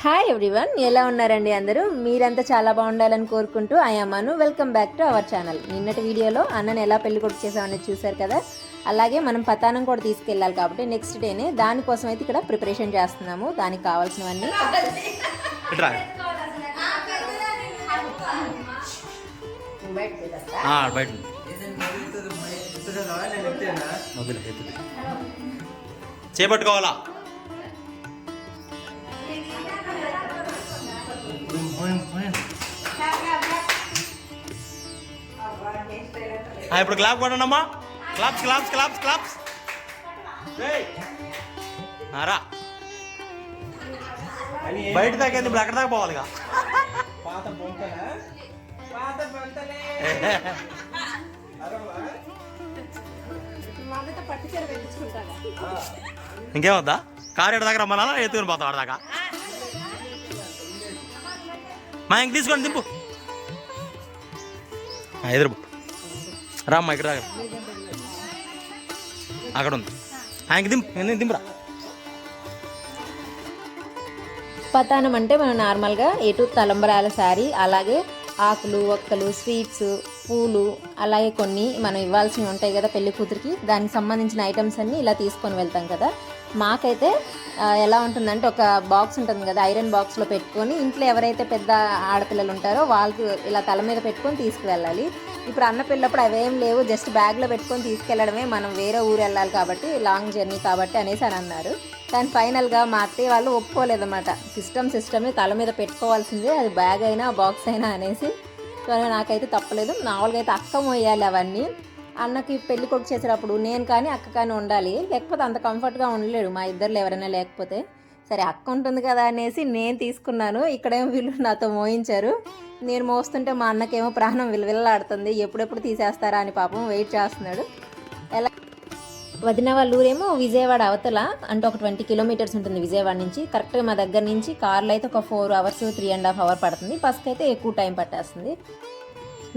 Hi everyone ఎలా ఉన్నారండి అందరూ? మీరంతా చాలా బాగుండాలని కోరుకుంటూ అయ్యమ్మను welcome back to our channel నిన్నటి వీడియోలో అన్నను ఎలా పెళ్ళి కొడుకు చేసామనేది చూశారు కదా? అలాగే మనం పతానం కూడా తీసుకెళ్ళాలి కాబట్టి నెక్స్ట్ డేనే దానికోసం అయితే ఇక్కడ ప్రిపరేషన్ చేస్తున్నాము. దానికి కావాల్సినవన్నీ. చేపట్టుకోవాలా? ఇప్పుడు క్లాప్ కొట్టండమ్మా క్లాప్స్ క్లాప్స్ క్లాప్స్ క్లాప్స్ రా బయట దాకా ఏంది? ఇప్పుడు అక్కడ దాకా పోవాలిగా? పాత బొంతలా? పాత బొంతలే. ఇంకేమొద్దా కారు ఎడ దగ్గర రమ్మన్నా ఎత్తుకుని పోతాం ఆడ దాకా? మా ఇంక తీసుకోండి దింపు. ఎదురు రామ్మా ఇక్కడ దగ్గర అక్కడ ఉంది. ఆయనకి దింపు దింపురా. పతానం అంటే మనం నార్మల్గా ఎటు తలంబరాల శారీ అలాగే ఆకులు ఒక్కలు స్వీట్స్ పూలు అలాగే కొన్ని మనం ఇవ్వాల్సినవి ఉంటాయి కదా పెళ్ళి కూతురికి. దానికి సంబంధించిన ఐటమ్స్ అన్నీ ఇలా తీసుకొని వెళ్తాం కదా. మాకైతే ఎలా ఉంటుందంటే ఒక బాక్స్ ఉంటుంది కదా ఐరన్ బాక్స్లో పెట్టుకొని ఇంట్లో ఎవరైతే పెద్ద ఆడపిల్లలు ఉంటారో వాళ్ళకి ఇలా తల మీద పెట్టుకొని తీసుకువెళ్ళాలి. ఇప్పుడు అన్న పిల్లప్పుడు అవేం లేవు జస్ట్ బ్యాగ్లో పెట్టుకొని తీసుకెళ్ళడమే మనం వేరే ఊరు వెళ్ళాలి కాబట్టి లాంగ్ జర్నీ కాబట్టి అనేసి అని అన్నారు. కానీ ఫైనల్గా మా అత్తయ్య వాళ్ళు ఒప్పుకోలేదన్నమాట. సిస్టమ్ సిస్టమే తల మీద పెట్టుకోవాల్సిందే అది బ్యాగ్ అయినా బాక్స్ అయినా అనేసి. సో నాకైతే తప్పలేదు. మామూలుగా అయితే అక్క మోయాలి అవన్నీ. అన్నకి పెళ్ళి కొడుకు చేసేటప్పుడు నేను కానీ అక్క కానీ ఉండాలి. లేకపోతే అంత కంఫర్ట్గా ఉండలేడు మా ఇద్దరు ఎవరైనా లేకపోతే. సరే అక్క ఉంటుంది కదా అనేసి నేను తీసుకున్నాను. ఇక్కడేమో వీళ్ళు నాతో మోయించారు. నేను మోస్తుంటే మా అన్నకేమో ప్రాణం విలువిల్లాడుతుంది ఎప్పుడెప్పుడు తీసేస్తారా అని పాపం వెయిట్ చేస్తున్నాడు. ఎలా వదిన వాళ్ళ ఊరేమో విజయవాడ అవతల. అంటే ఒక ట్వంటీ కిలోమీటర్స్ ఉంటుంది విజయవాడ నుంచి. కరెక్ట్గా మా దగ్గర నుంచి కార్లో అయితే ఒక four hours three and half hour పడుతుంది. బస్కి అయితే ఎక్కువ టైం పట్టేస్తుంది.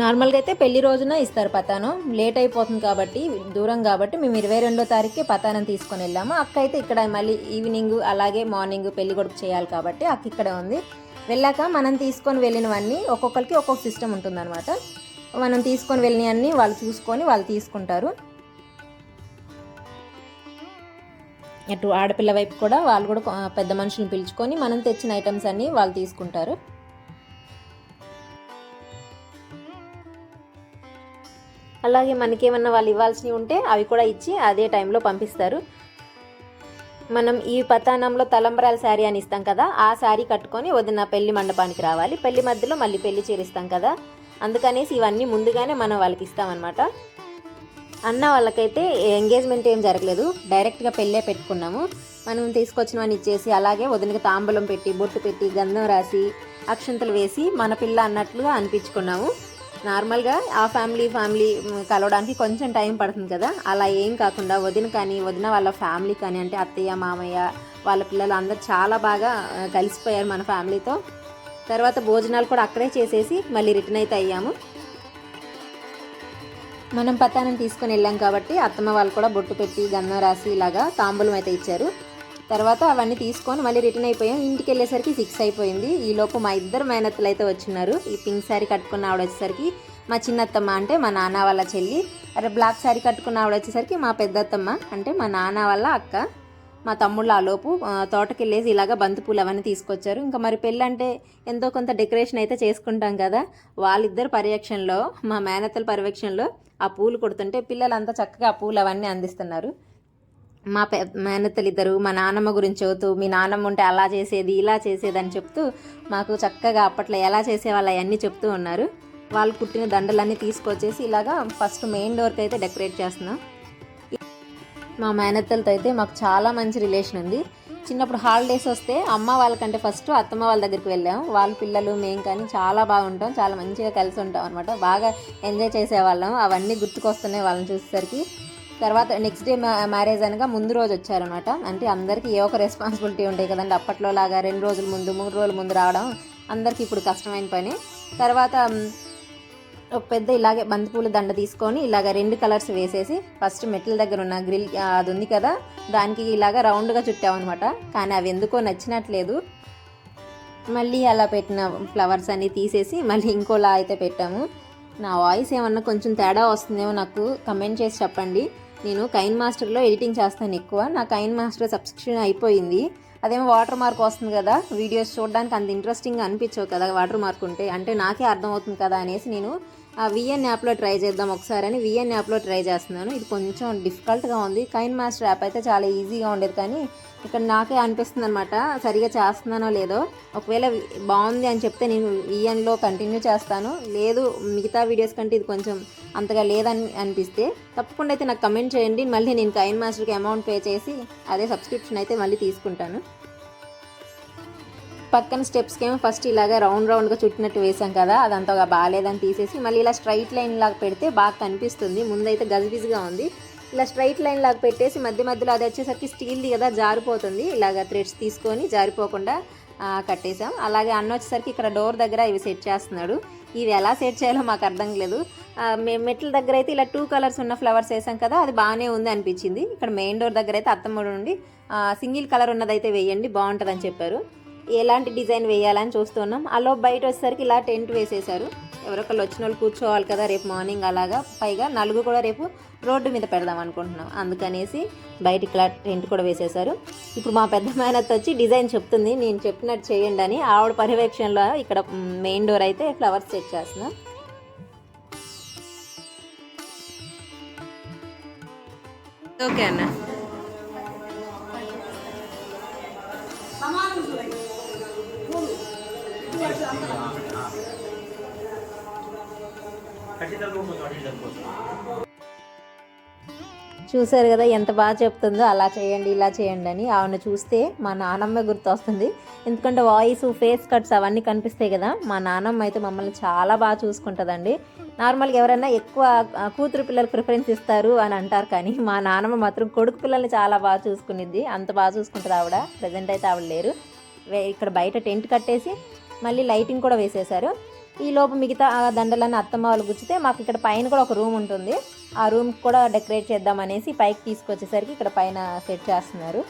నార్మల్గా అయితే పెళ్ళి రోజున ఇస్తారు పతానం. లేట్ అయిపోతుంది కాబట్టి దూరం కాబట్టి మేము ఇరవై రెండో తారీఖుకి పతానం తీసుకొని వెళ్ళాము. అక్క అయితే ఇక్కడ మళ్ళీ ఈవినింగ్ అలాగే మార్నింగ్ పెళ్ళి కొడుకు చేయాలి కాబట్టి అక్క ఇక్కడే ఉంది. వెళ్ళాక మనం తీసుకొని వెళ్ళినవన్నీ ఒక్కొక్కరికి ఒక్కొక్క సిస్టమ్ ఉంటుందన్నమాట. మనం తీసుకొని వెళ్ళినవన్నీ వాళ్ళు చూసుకొని వాళ్ళు తీసుకుంటారు. అటు ఆడపిల్ల వైపు కూడా వాళ్ళు కూడా పెద్ద మనుషులను పిలుచుకొని మనం తెచ్చిన ఐటమ్స్ అన్నీ వాళ్ళు తీసుకుంటారు. అలాగే మనకేమన్నా వాళ్ళు ఇవ్వాల్సినవి ఉంటే అవి కూడా ఇచ్చి అదే టైంలో పంపిస్తారు. మనం ఈ పతానంలో తలంబరాల శారీ అని ఇస్తాం కదా ఆ శారీ కట్టుకొని వదిన పెళ్ళి మండపానికి రావాలి. పెళ్ళి మధ్యలో మళ్ళీ పెళ్ళి చేరిస్తాం కదా అందుకనేసి ఇవన్నీ ముందుగానే మనం వాళ్ళకి ఇస్తామన్నమాట. అన్న వాళ్ళకైతే ఎంగేజ్మెంట్ ఏం జరగలేదు. డైరెక్ట్గా పెళ్ళే పెట్టుకున్నాము. మనం తీసుకొచ్చినవని ఇచ్చేసి అలాగే వదినకి తాంబూలం పెట్టి బొట్టు పెట్టి గంధం రాసి అక్షంతలు వేసి మన పిల్ల అన్నట్లుగా అనిపించుకున్నాము. నార్మల్గా ఆ ఫ్యామిలీ ఫ్యామిలీ కలవడానికి కొంచెం టైం పడుతుంది కదా. అలా ఏం కాకుండా వదిన కానీ వదిన వాళ్ళ ఫ్యామిలీ కానీ అంటే అత్తయ్య మామయ్య వాళ్ళ పిల్లలు అందరూ చాలా బాగా కలిసిపోయారు మన ఫ్యామిలీతో. తర్వాత భోజనాలు కూడా అక్కడే చేసేసి మళ్ళీ రిటర్న్ అయితే అయ్యాము. మనం పతానం తీసుకొని వెళ్ళాం కాబట్టి అత్తమ్మ వాళ్ళు కూడా బొట్టు పెట్టి గన్నం రాసి ఇలాగా తాంబూలం అయితే ఇచ్చారు. తర్వాత అవన్నీ తీసుకొని మళ్ళీ రిటర్న్ అయిపోయాం. ఇంటికి వెళ్ళేసరికి సిక్స్ అయిపోయింది. ఈ లోపు మా ఇద్దరు మేనత్తలు అయితే వచ్చినారు ఈ పింక్ శారీ కట్టుకున్న ఆవిడ వచ్చేసరికి మా చిన్నత్తమ్మ అంటే మా నాన్న వాళ్ళ చెల్లి. అరే బ్లాక్ శారీ కట్టుకున్న ఆవిడ వచ్చేసరికి మా పెద్దత్తమ్మ అంటే మా నాన్న వాళ్ళ అక్క. మా తమ్ముళ్ళు ఆ లోపు తోటకి వెళ్ళేసి ఇలాగ బంతిపూలు అవన్నీ తీసుకొచ్చారు. ఇంకా మరి పెళ్ళి అంటే ఎంతో కొంత డెకరేషన్ అయితే చేసుకుంటాం కదా. వాళ్ళిద్దరు పర్యవేక్షణలో మా మేనత్తల పర్యవేక్షణలో ఆ పూలు కొడుతుంటే పిల్లలంతా చక్కగా ఆ పూలు అవన్నీ అందిస్తున్నారు. మా పె మేనత్తలు ఇద్దరు మా నాన్నమ్మ గురించి చదువుతూ మీ నాన్నమ్మ ఉంటే అలా చేసేది ఇలా చేసేది అని చెప్తూ మాకు చక్కగా అప్పట్లో ఎలా చేసేవాళ్ళు అవన్నీ చెప్తూ ఉన్నారు. వాళ్ళు కుట్టిన దండలన్నీ తీసుకొచ్చేసి ఇలాగా ఫస్ట్ మెయిన్ డోర్కి అయితే డెకరేట్ చేస్తున్నాం. మా మేనత్తలతో అయితే మాకు చాలా మంచి రిలేషన్ ఉంది. చిన్నప్పుడు హాలిడేస్ వస్తే అమ్మ వాళ్ళకంటే ఫస్ట్ అత్తమ్మ వాళ్ళ దగ్గరికి వెళ్ళాం. వాళ్ళ పిల్లలు మేము కానీ చాలా బాగుంటాం చాలా మంచిగా కలిసి ఉంటాం అనమాట బాగా ఎంజాయ్ చేసేవాళ్ళం. అవన్నీ గుర్తుకొస్తున్నాయి వాళ్ళని చూసేసరికి. తర్వాత నెక్స్ట్ డే మ్యారేజ్ అనగా ముందు రోజు వచ్చారనమాట అంటే అందరికీ ఏ ఒక రెస్పాన్సిబిలిటీ ఉంటాయి కదండి. అప్పట్లో లాగా రెండు రోజుల ముందు మూడు రోజుల ముందు రావడం అందరికీ ఇప్పుడు కష్టమైన పని. తర్వాత ఒక పెద్ద ఇలాగే బంతిపూల దండ తీసుకొని ఇలాగ రెండు కలర్స్ వేసేసి ఫస్ట్ మెట్ల దగ్గర ఉన్న గ్రిల్ అది ఉంది కదా దానికి ఇలాగ రౌండ్గా చుట్టామన్నమాట. కానీ అవి ఎందుకో నచ్చినట్లేదు. మళ్ళీ అలా పెట్టిన ఫ్లవర్స్ అన్ని తీసేసి మళ్ళీ ఇంకోలా అయితే పెట్టాము. నా వాయిస్ ఏమన్నా కొంచెం తేడా వస్తుందేమో నాకు కమెంట్ చేసి చెప్పండి. నేను కైన్ మాస్టర్లో ఎడిటింగ్ చేస్తాను ఎక్కువ. నా కైన్ మాస్టర్ సబ్స్క్రిప్షన్ అయిపోయింది. అదేమో వాటర్ మార్క్ వస్తుంది కదా వీడియోస్ చూడడానికి అంత ఇంట్రెస్టింగ్గా అనిపించవు కదా వాటర్ మార్క్ ఉంటే. అంటే నాకే అర్థమవుతుంది కదా అనేసి నేను ఆ విఎన్ యాప్లో ట్రై చేద్దాం ఒకసారి అని విఎన్ యాప్లో ట్రై చేస్తున్నాను. ఇది కొంచెం డిఫికల్ట్గా ఉంది. కైన్ మాస్టర్ యాప్ అయితే చాలా ఈజీగా ఉండేది కానీ ఇక్కడ నాకే అనిపిస్తుంది అనమాట సరిగా చేస్తున్నానో లేదో. ఒకవేళ బాగుంది అని చెప్తే నేను విఎన్లో కంటిన్యూ చేస్తాను. లేదు మిగతా వీడియోస్ కంటే ఇది కొంచెం అంతగా లేదని అనిపిస్తే తప్పకుండా అయితే నాకు కమెంట్ చేయండి. మళ్ళీ నేను కైన్ మాస్టర్కి అమౌంట్ పే చేసి అదే సబ్స్క్రిప్షన్ అయితే మళ్ళీ తీసుకుంటాను. పక్కన స్టెప్స్కి ఏమో ఫస్ట్ ఇలాగా రౌండ్ రౌండ్గా చుట్టినట్టు వేసాం కదా అది అంతగా బాగాలేదని తీసేసి మళ్ళీ ఇలా స్ట్రైట్ లైన్ లాగా పెడితే బాగా కనిపిస్తుంది. ముందైతే గజిబిజిగా ఉంది. ఇలా స్ట్రైట్ లైన్ లాగా పెట్టేసి మధ్య మధ్యలో అది వచ్చేసరికి స్టీల్ది కదా జారిపోతుంది. ఇలాగ థ్రెడ్స్ తీసుకొని జారిపోకుండా కట్టేసాం అలాగే అన్న వచ్చేసరికి ఇక్కడ డోర్ దగ్గర ఇవి సెట్ చేస్తున్నాడు. ఇది ఎలా సెట్ చేయాలో మాకు అర్థం లేదు. మేము మెట్ల దగ్గర అయితే ఇలా టూ కలర్స్ ఉన్న ఫ్లవర్స్ వేసాం కదా అది బాగానే ఉంది అనిపించింది. ఇక్కడ మెయిన్ డోర్ దగ్గర అయితే అత్తమ్మ నుండి సింగిల్ కలర్ ఉన్నదైతే వేయండి బాగుంటుందని చెప్పారు. ఎలాంటి డిజైన్ వేయాలని చూస్తున్నాం. అలో బయట వచ్చేసరికి ఇలా టెంట్ వేసేసారు ఎవరొకళ్ళు వచ్చిన వాళ్ళు కూర్చోవాలి కదా రేపు మార్నింగ్ అలాగా. పైగా నలుగు కూడా రేపు రోడ్డు మీద పెడదాం అనుకుంటున్నాం. అందుకనేసి బయట ఇలా టెంట్ కూడా వేసేసారు ఇప్పుడు మా పెద్ద మేనత్ వచ్చి డిజైన్ చెప్తుంది. నేను చెప్పినట్టు చేయండి అని ఆవిడ పర్యవేక్షణలో ఇక్కడ మెయిన్ డోర్ అయితే ఫ్లవర్స్ సెట్ చేస్తున్నాం. ఓకే అన్న. చూసారు కదా ఎంత బాగా చెప్తుందో అలా చేయండి ఇలా చేయండి అని ఆవిడ చూస్తే మా నానమ్మ గుర్తొస్తుంది. ఎందుకంటే వాయిస్ ఫేస్ కట్స్ అవన్నీ కనిపిస్తాయి కదా మా నానమ్మ అయితే మమ్మల్ని చాలా బాగా చూసుకుంటుందండి. నార్మల్గా ఎవరైనా ఎక్కువ కూతురు పిల్లలకు ప్రిఫరెన్స్ ఇస్తారు అని అంటారు కానీ మా నానమ్మ మాత్రం కొడుకు పిల్లల్ని చాలా బాగా చూసుకునిద్ది. అంత బాగా చూసుకుంటుంది ఆవిడ. ప్రజెంట్ అయితే ఆవిడ లేరు. ఇక్కడ బయట టెంట్ కట్టేసి మళ్ళీ లైటింగ్ కూడా వేసేశారు. ఈలోపు మిగతా ఆ దండలన్నీ అత్తమ్మ వాళ్ళు గుచ్చితే మాకు ఇక్కడ పైన కూడా ఒక రూమ్ ఉంటుంది. ఆ రూమ్ కూడా డెకరేట్ చేద్దాం అనేసి పైకి తీసుకొచ్చేసరికి ఇక్కడ పైన సెట్ చేస్తున్నారు.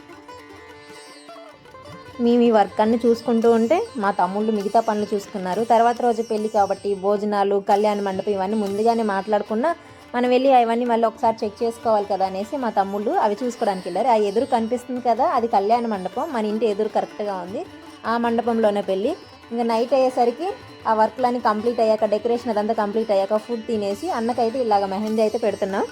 మేము ఈ వర్క్ అన్ని చూసుకుంటూ ఉంటే మా తమ్ముళ్ళు మిగతా పనులు చూసుకున్నారు. తర్వాత రోజు పెళ్ళి కాబట్టి భోజనాలు కళ్యాణ మండపం ఇవన్నీ ముందుగానే మాట్లాడుకున్నా మనం వెళ్ళి అవన్నీ మళ్ళీ ఒకసారి చెక్ చేసుకోవాలి కదా అనేసి మా తమ్ముళ్ళు అవి చూసుకోవడానికి వెళ్ళారు. ఆ ఎదురు కనిపిస్తుంది కదా అది కళ్యాణ మండపం. మన ఇంటి ఎదురు కరెక్ట్గా ఉంది. ఆ మండపంలోనే పెళ్ళి. ఇంకా నైట్ అయ్యేసరికి ఆ వర్క్లన్నీ కంప్లీట్ అయ్యాక డెకరేషన్ అదంతా కంప్లీట్ అయ్యాక ఫుడ్ తినేసి అన్నకైతే ఇలాగ మెహందీ అయితే పెడుతున్నాం.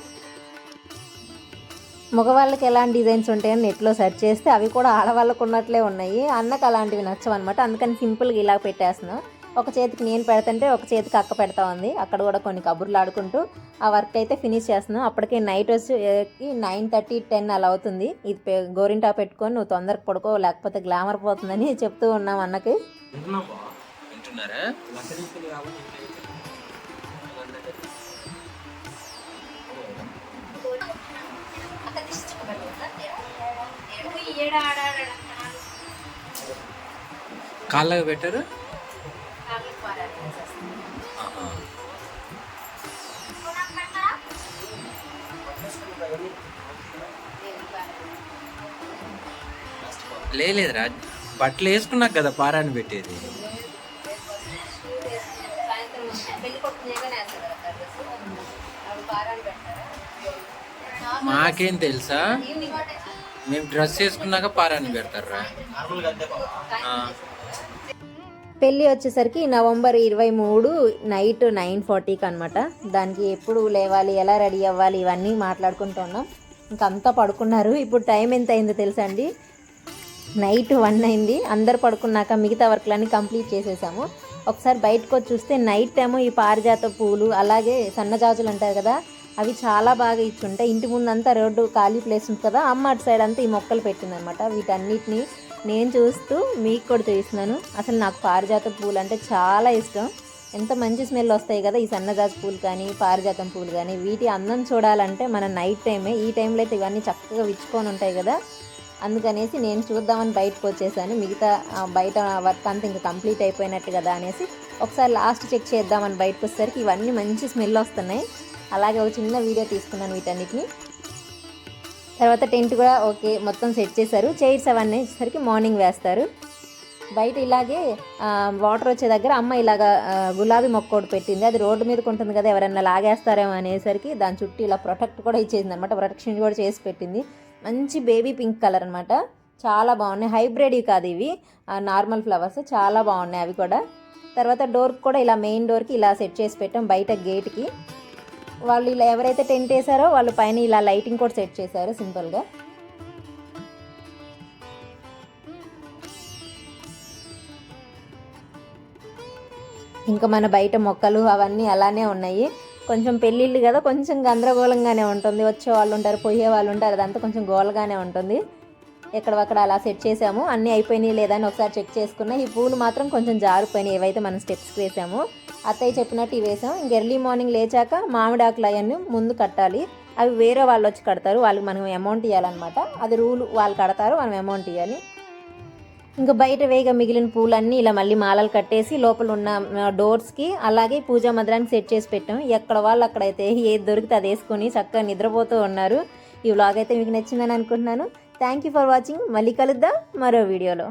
మగవాళ్ళకి ఎలాంటి డిజైన్స్ ఉంటాయని నెట్లో సెర్చ్ చేస్తే అవి కూడా ఆడవాళ్ళకు ఉన్నట్లే ఉన్నాయి. అన్నకు అలాంటివి నచ్చవు అనమాట అందుకని సింపుల్గా ఇలా పెట్టేస్తున్నాం. ఒక చేతికి నేను పెడుతుంటే ఒక చేతికి అక్క పెడతా ఉంది. అక్కడ కూడా కొన్ని కబుర్లు ఆడుకుంటూ ఆ వర్క్ అయితే ఫినిష్ చేస్తున్నాం. అప్పటికే నైట్ వచ్చి నైన్ థర్టీ టెన్ అలా అవుతుంది. ఇది గోరింటా పెట్టుకొని నువ్వు తొందరగా పడుకో లేకపోతే గ్లామర్ పోతుందని చెప్తూ ఉన్నాం అన్నకి. వింటున్నారా? కాళ్ళగా పెట్టారు. లేదురా బట్టలు వేసుకున్నాక కదా పారాన్ని పెట్టేది. మాకేం తెలుసా? మేము డ్రెస్ వేసుకున్నాక పారాన్ని పెడతారా. పెళ్ళి వచ్చేసరికి నవంబర్ ఇరవై మూడు నైట్ నైన్ ఫార్టీకి అనమాట దానికి ఎప్పుడు లేవాలి ఎలా రెడీ అవ్వాలి ఇవన్నీ మాట్లాడుకుంటూ ఉన్నాం. ఇంకంతా పడుకున్నారు. ఇప్పుడు టైం ఎంత అయిందో తెలుసా అండి? నైట్ వన్ అయింది. అందరు పడుకున్నాక మిగతా వర్క్లన్నీ కంప్లీట్ చేసేసాము. ఒకసారి బయటకు వచ్చి చూస్తే నైట్ ఏమో ఈ పారిజాత పూలు అలాగే సన్నజాజులు అంటారు కదా అవి చాలా బాగా ఇచ్చుంటాయి ఇంటి ముందంతా రోడ్డు ఖాళీ ప్లేస్ ఉంది కదా అమ్మ అటు సైడ్ అంతా ఈ మొక్కలు పెట్టిందనమాట వీటన్నిటిని నేను చూస్తూ మీకు కూడా చూపిస్తున్నాను. అసలు నాకు పారిజాతం పూలు అంటే చాలా ఇష్టం. ఎంత మంచి స్మెల్ వస్తాయి కదా ఈ సన్నజాజి పూలు కానీ పారిజాతం పూలు కానీ. వీటి అందం చూడాలంటే మన నైట్ టైమే ఈ టైంలో అయితే ఇవన్నీ చక్కగా విచ్చుకొని ఉంటాయి కదా. అందుకనేసి నేను చూద్దామని బయటకు వచ్చేసాను. మిగతా బయట వర్క్ అంతా ఇంకా కంప్లీట్ అయిపోయినట్టు కదా అనేసి ఒకసారి లాస్ట్ చెక్ చేద్దామని బయటకు వచ్చేసరికి ఇవన్నీ మంచి స్మెల్ వస్తున్నాయి. అలాగే ఒక చిన్న వీడియో తీసుకున్నాను వీటన్నిటిని. తర్వాత టెంట్ కూడా ఓకే మొత్తం సెట్ చేశారు. చైర్స్ అవన్నీ వచ్చేసరికి మార్నింగ్ వేస్తారు. బయట ఇలాగే వాటర్ వచ్చే దగ్గర అమ్మ ఇలాగా గులాబీ మొక్క ఒకటి పెట్టింది. అది రోడ్డు మీద ఉంటుంది కదా ఎవరైనా లాగేస్తారేమో అనేసరికి దాని చుట్టూ ఇలా ప్రొటెక్ట్ కూడా ఇచ్చేసింది అనమాట ప్రొటెక్షన్ కూడా చేసి పెట్టింది. మంచి బేబీ పింక్ కలర్ అనమాట. చాలా బాగున్నాయి. హైబ్రిడ్ కాదు ఇవి. Normal flowers. చాలా బాగున్నాయి అవి కూడా. తర్వాత డోర్కి కూడా ఇలా మెయిన్ డోర్కి ఇలా సెట్ చేసి పెట్టాం బయట గేట్కి. వాళ్ళు ఇలా ఎవరైతే టెంట్ వేసారో వాళ్ళు పైన ఇలా లైటింగ్ కూడా సెట్ చేశారు సింపుల్గా. ఇంకా మన బయట మొక్కలు అవన్నీ అలానే ఉన్నాయి. కొంచెం పెళ్ళిళ్ళు కదా కొంచెం గందరగోళంగానే ఉంటుంది. వచ్చే వాళ్ళు ఉంటారు పోయే వాళ్ళు ఉంటారు అదంతా కొంచెం గోలగానే ఉంటుంది. ఎక్కడక్కడ అలా సెట్ చేసాము అన్నీ అయిపోయినాయి లేదా అని ఒకసారి చెక్ చేసుకున్నా. ఈ పూలు మాత్రం కొంచెం జారిపోయినాయి ఏవైతే మనం స్టెప్స్కి వేసామో. అత్తయ్య చెప్పినట్టు ఇవి వేసాం ఇంక ఎర్లీ మార్నింగ్ లేచాక మామిడి ఆకులు అవన్నీ ముందు కట్టాలి. అవి వేరే వాళ్ళు వచ్చి కడతారు. వాళ్ళకి మనం అమౌంట్ ఇవ్వాలన్నమాట అది రూల్ వాళ్ళు కడతారు మనం అమౌంట్ ఇవ్వాలి ఇంకా బయట వేగ మిగిలిన పూలన్నీ ఇలా మళ్ళీ మాలలు కట్టేసి లోపల ఉన్న డోర్స్కి అలాగే పూజా మందిరానికి సెట్ చేసి పెట్టాం. ఎక్కడ వాళ్ళు అక్కడైతే ఏది దొరికితే అది వేసుకొని చక్కగా నిద్రపోతూ ఉన్నారు. ఈ వ్లాగ్ అయితే మీకు నచ్చిందని అనుకుంటున్నాను. థ్యాంక్ యూ ఫర్ వాచింగ్ మళ్ళీ కలుద్దాం మరో వీడియోలో